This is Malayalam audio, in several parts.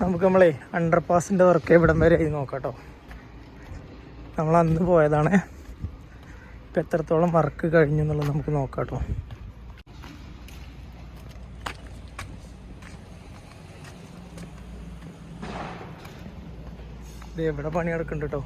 നമുക്ക് നമ്മളെ അണ്ടർ പാസിന്റെ വർക്ക് ഇവിടം വരെ ആയി നോക്കാട്ടോ. നമ്മൾ അന്ന് പോയതാണ്. ഇപ്പം എത്രത്തോളം വർക്ക് കഴിഞ്ഞു എന്നുള്ളത് നമുക്ക് നോക്കാട്ടോ. ഇത് എവിടെ പണി നടക്കുന്നുണ്ട് കേട്ടോ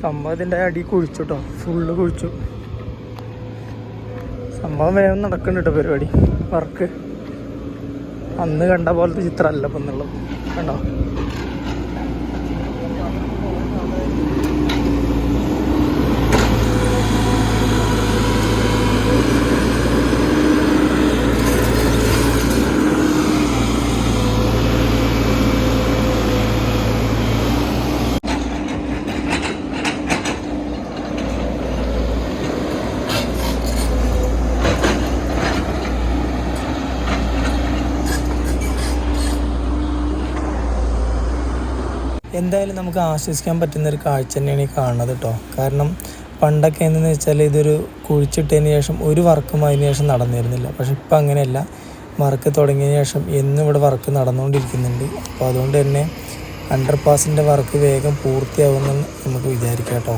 സംഭവം ഇതിന്റെ അടി കുഴിച്ചു കേട്ടോ ഫുള്ള് കുഴിച്ചു. സംഭവം വേഗം നടക്കുന്നുണ്ട് പരിപാടി. വർക്ക്. അന്ന് കണ്ട പോലത്തെ ചിത്രമല്ല ഇപ്പം എന്നുള്ളത്. കണ്ടോ? എന്തായാലും നമുക്ക് ആശ്വസിക്കാൻ പറ്റുന്ന ഒരു കാഴ്ച തന്നെയാണ് ഈ കാണുന്നത് കേട്ടോ കാരണം പണ്ടൊക്കെ എന്തെന്ന് വെച്ചാൽ ഇതൊരു കുഴിച്ചിട്ടതിന് ശേഷം ഒരു വർക്കും അതിന് ശേഷം നടന്നിരുന്നില്ല. പക്ഷെ ഇപ്പം അങ്ങനെയല്ല. വർക്ക് തുടങ്ങിയതിന് ശേഷം എന്നും ഇവിടെ വർക്ക് നടന്നുകൊണ്ടിരിക്കുന്നുണ്ട്. അപ്പോൾ അതുകൊണ്ട് തന്നെ അണ്ടർ പാസിന്റെ വർക്ക് വേഗം പൂർത്തിയാവുമെന്ന് നമുക്ക് വിചാരിക്കാം കേട്ടോ